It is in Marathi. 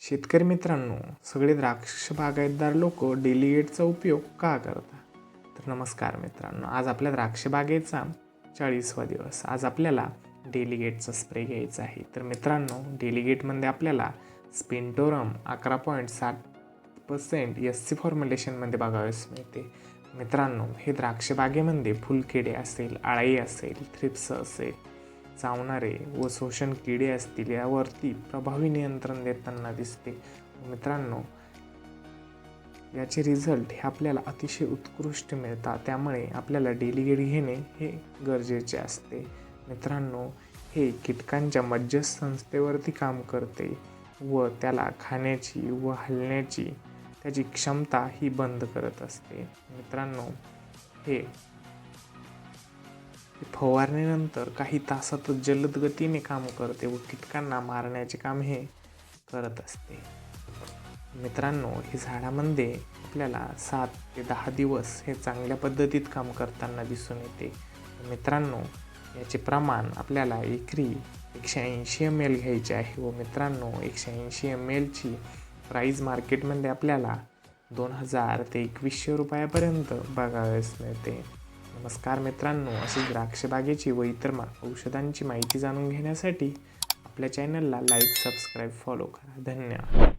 शेतकरी मित्रांनो सगळे द्राक्ष बागायतदार लोक डेलिगेटचा उपयोग का करतात तर नमस्कार मित्रांनो आज आपल्या द्राक्ष बागेचा चाळीसवा दिवस. आज आपल्याला डेलिगेटचा स्प्रे घ्यायचा आहे. तर मित्रांनो डेलिगेटमध्ये आपल्याला स्पेंटोरम अकरा पॉईंट सात पर्सेंट एस सी फॉर्म्युलेशनमध्ये बघावयास मिळते. मित्रांनो हे द्राक्ष बागेमध्ये फुलकिडे असेल आळाई असेल थ्रिप्स असेल चावणारे व शोषण किडे असतील यावरती प्रभावी नियंत्रण देताना दिसते. मित्रांनो याचे रिझल्ट हे आपल्याला अतिशय उत्कृष्ट मिळतात. त्यामुळे आपल्याला डेलिगेट घेणे हे गरजेचे असते. मित्रांनो हे कीटकांच्या मध्यस्थंस्थेवरती काम करते व त्याला खाण्याची व हलण्याची त्याची क्षमता ही बंद करत असते. मित्रांनो हे फवारणीनंतर काही तासातच जलद गतीने काम करते व कीटकांना मारण्याचे काम हे करत असते. मित्रांनो हे झाडामध्ये आपल्याला सात ते दहा दिवस हे चांगल्या पद्धतीत काम करताना दिसून येते. मित्रांनो याचे प्रमाण आपल्याला एकरी एकशे ऐंशी एम एल घ्यायचे आहे व मित्रांनो एकशे ऐंशी एम एलची प्राईज मार्केटमध्ये आपल्याला दोन हजार ते एकवीसशे रुपयापर्यंत बघावयास मिळते. नमस्कार मित्रांनो अशी द्राक्षबागेची व इतर मा औषधांची माहिती जाणून घेण्यासाठी आपल्या चॅनलला लाईक सबस्क्राईब फॉलो करा. धन्यवाद.